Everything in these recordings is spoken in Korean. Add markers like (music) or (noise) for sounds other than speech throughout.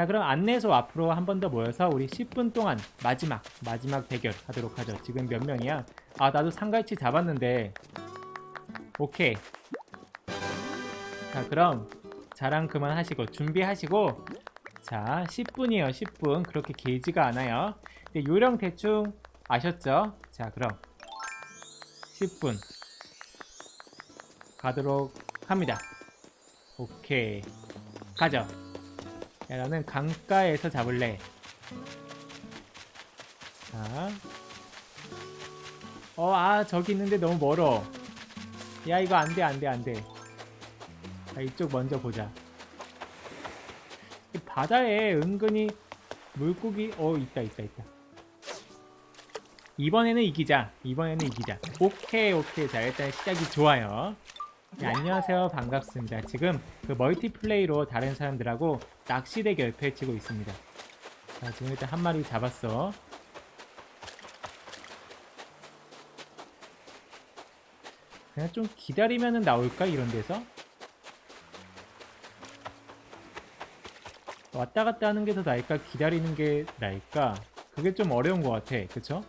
자 그럼 안내소 앞으로 한 번 더 모여서 우리 10분 동안 마지막 마지막 대결 하도록 하죠. 지금 몇 명이야? 아 나도 상갈치 잡았는데. 오케이. 자 그럼 자랑 그만하시고 준비하시고. 자 10분이에요 10분. 그렇게 길지가 않아요. 근데 요령 대충 아셨죠? 자 그럼 10분 가도록 합니다. 오케이. 가죠 야, 나는 강가에서 잡을래 자 어, 아, 저기 있는데 너무 멀어. 야, 이거 안 돼, 안 돼, 안 돼. 자, 이쪽 먼저 보자. 이 바다에 은근히 물고기, 어, 있다, 있다, 있다. 이번에는 이기자. 이번에는 이기자. 오케이, 오케이. 자, 일단 시작이 좋아요. 네, 안녕하세요. 반갑습니다. 지금 그 멀티플레이로 다른 사람들하고 낚시 대결 펼치고 있습니다. 자, 지금 일단 한 마리 잡았어. 그냥 좀 기다리면은 나올까 이런 데서? 왔다 갔다 하는 게 더 나을까? 기다리는 게 나을까? 그게 좀 어려운 것 같아. 그쵸?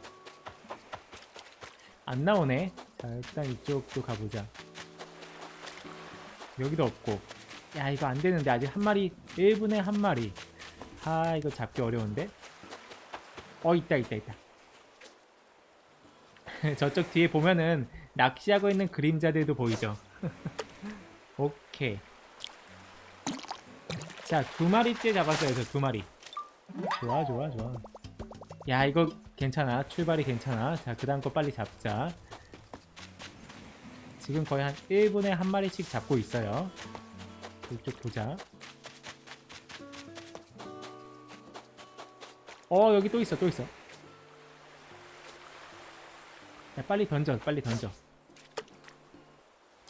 안 나오네. 자 일단 이쪽도 가보자. 여기도 없고. 야 이거 안 되는데 아직 한 마리 1분에 한 마리 아 이거 잡기 어려운데 어 있다 있다 있다 (laughs) 저쪽 뒤에 보면은 낚시하고 있는 그림자들도 보이죠? (laughs) 오케이. 자, 두 마리째 잡았어요, 저 두 마리. 좋아, 좋아, 좋아. 야, 이거 괜찮아. 출발이 괜찮아. 자, 그 다음 거 빨리 잡자. 지금 거의 한 1분에 한 마리씩 잡고 있어요. 이쪽 보자. 어, 여기 또 있어, 또 있어. 야, 빨리 던져, 빨리 던져.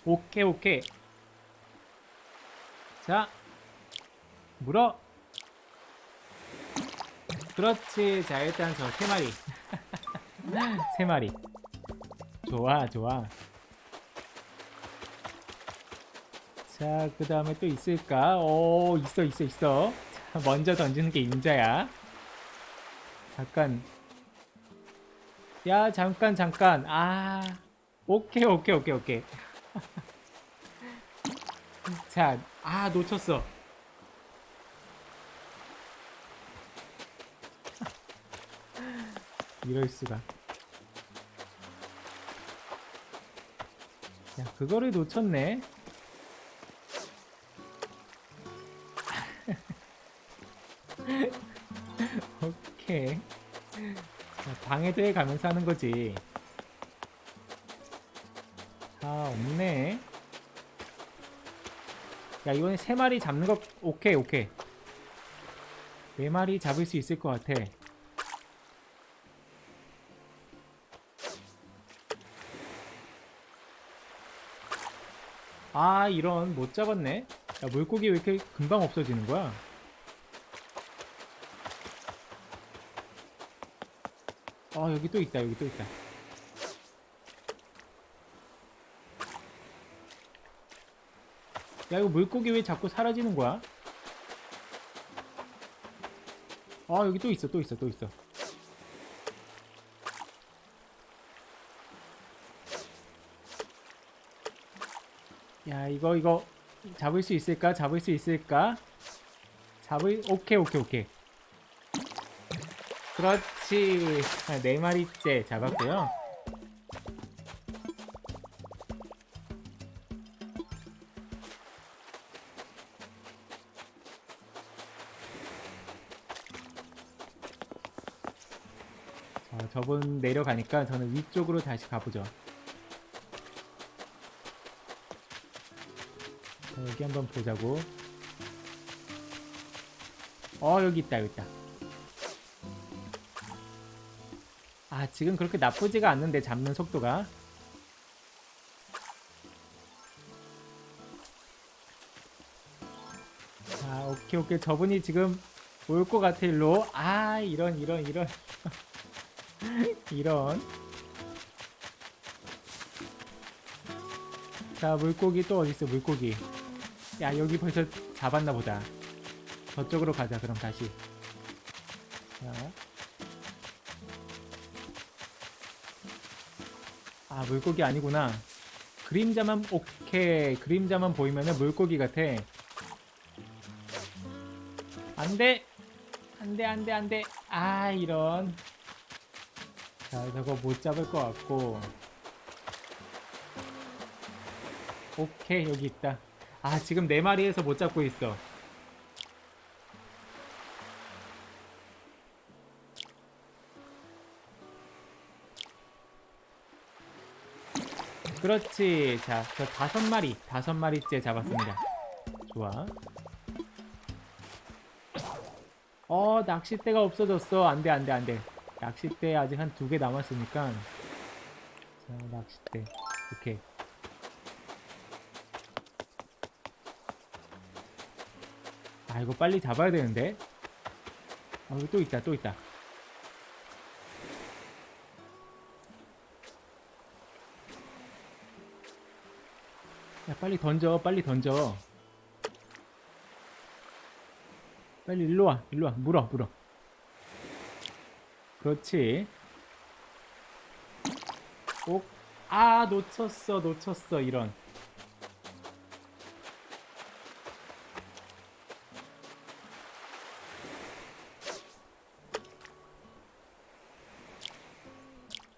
오케이, 오케이. 자, 물어. 그렇지. 자, 일단 저 세 마리. (laughs) 세 마리. 좋아, 좋아. 자, 그 다음에 또 있을까? 오, 있어, 있어, 있어. 자, 먼저 던지는 게 임자야. 잠깐, 야 잠깐 잠깐. 아 오케이 오케이 오케이 오케이. (laughs) 자아 놓쳤어. (laughs) 이럴 수가. 야 그거를 놓쳤네 오케이 자, 방해도에 가면서 하는 거지. 아, 없네. 야, 이번에 세 마리 잡는 거, 오케이, 오케이. 네 마리 잡을 수 있을 것 같아. 아, 이런, 못 잡았네. 야, 물고기 왜 이렇게 금방 없어지는 거야? 아 여기 또 있다 여기 또 있다. 야 이거 물고기 왜 자꾸 사라지는 거야? 아 여기 또 있어 또 있어 또 있어. 야 이거 이거 잡을 수 있을까? 잡을 수 있을까? 잡을 오케이 오케이 오케이 그렇지. 아, 네 마리째 잡았고요. 자, 저분 내려가니까 저는 위쪽으로 다시 가보죠. 자, 여기 한번 보자고. 어, 여기 있다, 여기 있다. 아 지금 그렇게 나쁘지가 않는데 잡는 속도가. 자 오케이 오케이. 저분이 지금 올 것 같아 일로. 아 이런 이런 이런. (laughs) 이런. 자 물고기 또 어딨어 물고기? 야 여기 벌써 잡았나 보다. 저쪽으로 가자 그럼 다시. 자. 아 물고기 아니구나. 그림자만 오케이. 그림자만 보이면은 물고기 같아. 안돼. 안돼 안돼 안돼. 아 이런. 자 저거 못 잡을 것 같고. 오케이 여기 있다. 아 지금 네 마리에서 못 잡고 있어 그렇지. 자 저 다섯 마리 다섯 마리째 잡았습니다. 좋아. 어 낚싯대가 없어졌어. 안돼 안돼 안돼. 낚싯대 아직 한 두 개 남았으니까. 자 낚싯대. 오케이. 아 이거 빨리 잡아야 되는데? 아 여기 또 있다 또 있다 야 빨리 던져 빨리 던져. 빨리 일로 와 일로 와. 물어 물어. 그렇지. 옥아 놓쳤어 놓쳤어 이런.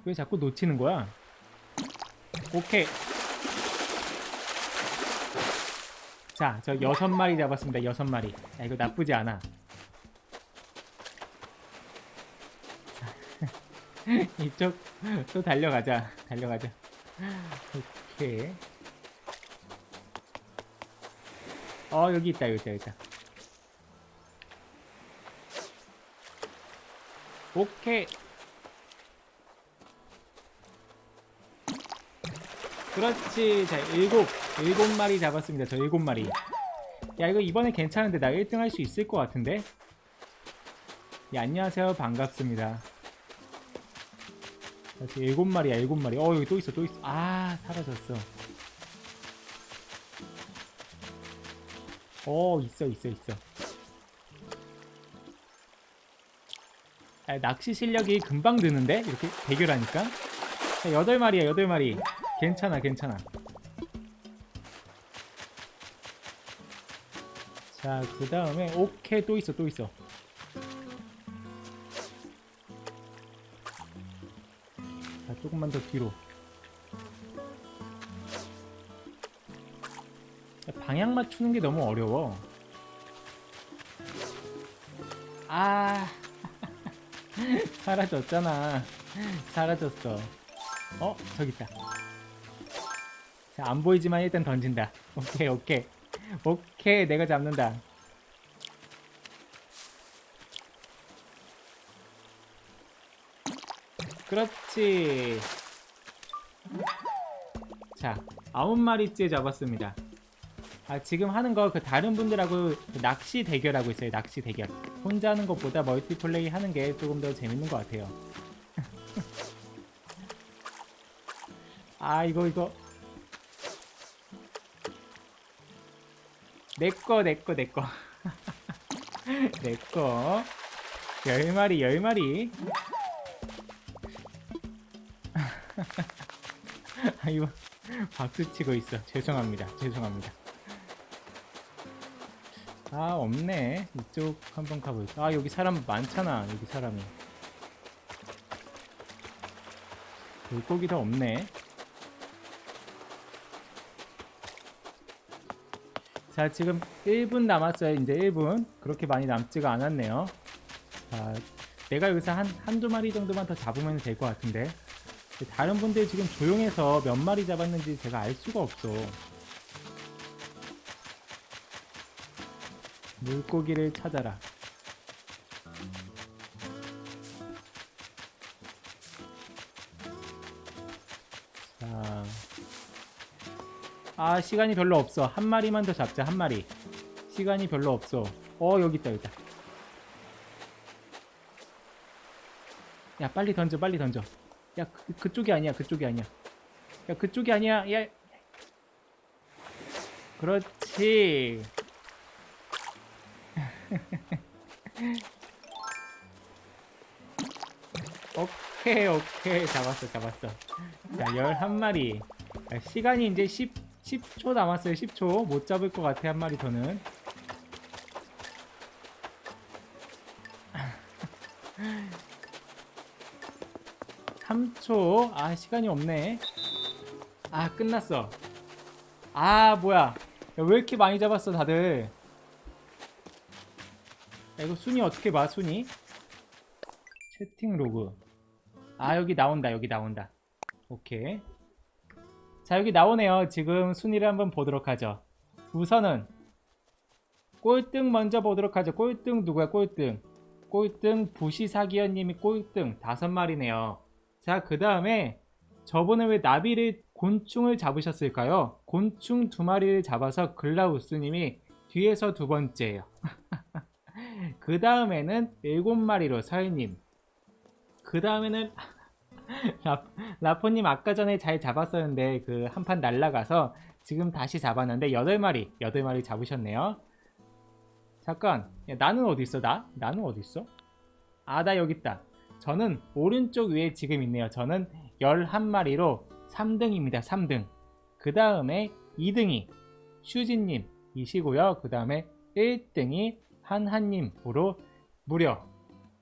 왜 자꾸 놓치는 거야? 오케이 자, 저 여섯 마리 잡았습니다. 여섯 마리. 야, 이거 나쁘지 않아. 자, (laughs) 이쪽 또 달려가자. 달려가자. 오케이. 어, 여기 있다. 여기 있다. 여기 있다. 오케이. 그렇지. 자, 일곱, 일곱 마리 잡았습니다. 저 일곱 마리. 야, 이거 이번에 괜찮은데 나 1등 할 수 있을 것 같은데? 야, 안녕하세요. 반갑습니다. 다시 일곱 마리야, 일곱 마리. 어, 여기 또 있어, 또 있어. 아, 사라졌어. 어, 있어, 있어, 있어. 아, 낚시 실력이 금방 느는데? 이렇게 대결하니까? 자, 여덟 마리야, 여덟 마리. 괜찮아, 괜찮아. 자, 그 다음에 오케이 또 있어, 또 있어. 자, 조금만 더 뒤로. 야, 방향 맞추는 게 너무 어려워. 아, (laughs) 사라졌잖아. 사라졌어. 어, 저기 있다. 자, 안 보이지만 일단 던진다. 오케이, 오케이. 오케이, 내가 잡는다. 그렇지. 자, 아홉 마리째 잡았습니다. 아, 지금 하는 거 그 다른 분들하고 그 낚시 대결하고 있어요. 낚시 대결. 혼자 하는 것보다 멀티플레이 하는 게 조금 더 재밌는 것 같아요. (laughs) 아, 이거 이거 내꺼 내꺼 내꺼 내꺼 열 마리 열 마리. (laughs) 아 이거 박수 치고 있어. 죄송합니다. 죄송합니다. 아 없네. 이쪽 한번 가볼까? 아 여기 사람 많잖아. 여기 사람이. 물고기도 없네 자 지금 1분 남았어요. 이제 1분. 그렇게 많이 남지가 않았네요. 자 내가 여기서 한 한두 마리 정도만 더 잡으면 될 것 같은데 다른 분들 지금 조용해서 몇 마리 잡았는지 제가 알 수가 없어. 물고기를 찾아라 아 시간이 별로 없어. 한 마리만 더 잡자 한 마리. 시간이 별로 없어. 어 여기 있다 여기 있다. 야 빨리 던져 빨리 던져. 야 그, 그쪽이 아니야 그쪽이 아니야. 야 그쪽이 아니야. 야. 그렇지. (laughs) 오케이 오케이. 잡았어 잡았어. 자 11마리. 아, 시간이 이제 10, 10초 남았어요. 10초. 못 잡을 것 같아 한 마리 더는. (laughs) 삼초아 시간이 없네. 아 끝났어. 아 뭐야. 야, 왜 이렇게 많이 잡았어 다들? 야, 이거 순위 어떻게 봐 순위? 채팅 로그. 아 여기 나온다 여기 나온다. 오케이 자 여기 나오네요. 지금 순위를 한번 보도록 하죠. 우선은 꼴등 먼저 보도록 하죠. 꼴등 누구야? 꼴등. 꼴등 부시사기현님이 꼴등. 다섯 마리네요. 자 그 다음에 저분은 왜 나비를 곤충을 잡으셨을까요? 곤충 두 마리를 잡아서 글라우스님이 뒤에서 두 번째예요. (laughs) 그 다음에는 일곱 마리로 서현님. 그 다음에는 라, 라포님 아까 전에 잘 잡았었는데 그 한 판 날라가서 지금 다시 잡았는데 8마리 8마리 잡으셨네요. 잠깐 야, 나는 어디 있어 나? 나는 어디 있어? 아 나 여기 있다. 저는 오른쪽 위에 지금 있네요. 저는 11마리로 3등입니다. 3등. 그 다음에 2등이 슈진님이시고요. 그 다음에 1등이 한한님으로 무려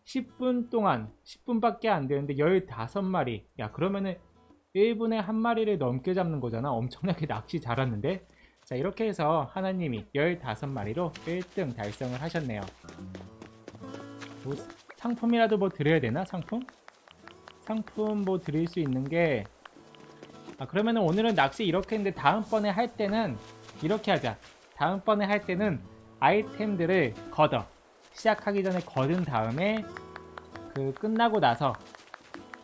10분 동안 10분밖에 안 되는데 15마리. 야 그러면은 1분에 한 마리를 넘게 잡는 거잖아. 엄청나게 낚시 잘하는데. 자 이렇게 해서 하나님이 15마리로 1등 달성을 하셨네요. 뭐 상품이라도 뭐 드려야 되나 상품? 상품 뭐 드릴 수 있는 게 아, 그러면은 오늘은 낚시 이렇게 했는데 다음번에 할 때는 이렇게 하자. 다음번에 할 때는 아이템들을 걷어 시작하기 전에 거둔 다음에 그 끝나고 나서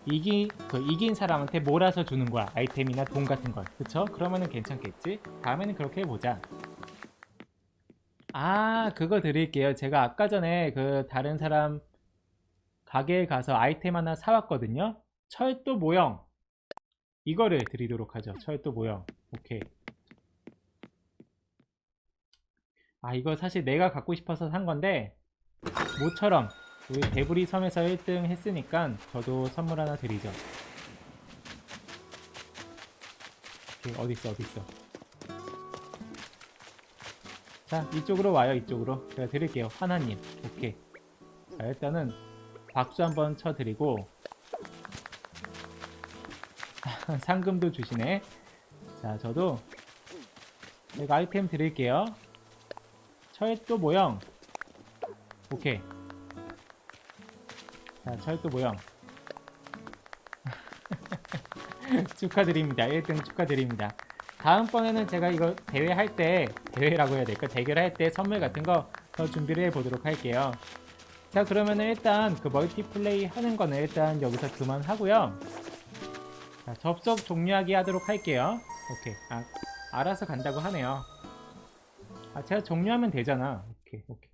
이기 그 이긴 사람한테 몰아서 주는 거야. 아이템이나 돈 같은 걸. 그쵸? 그러면은 괜찮겠지? 다음에는 그렇게 해보자. 아 그거 드릴게요. 제가 아까 전에 그 다른 사람 가게에 가서 아이템 하나 사왔거든요. 철도 모형. 이거를 드리도록 하죠. 철도 모형. 오케이. 아 이거 사실 내가 갖고 싶어서 산 건데 모처럼 우리 대부리 섬에서 1등 했으니까 저도 선물 하나 드리죠. 오케이, 어딨어 어딨어? 자 이쪽으로 와요 이쪽으로. 제가 드릴게요. 하나님. 오케이. 자 일단은 박수 한번 쳐드리고. (laughs) 상금도 주시네. 자 저도 제가 아이템 드릴게요. 철도 모형 오케이. 자 철도 모형. (laughs) 축하드립니다. 1등 축하드립니다. 다음번에는 제가 이거 대회 할 때 대회라고 해야 될까? 대결할 때 선물 같은 거 더 준비를 해 보도록 할게요. 자 그러면은 일단 그 멀티플레이 하는 거는 일단 여기서 그만하고요. 자 접속 종료하기 하도록 할게요. 오케이. 아 알아서 간다고 하네요. 아 제가 종료하면 되잖아. 오케이 오케이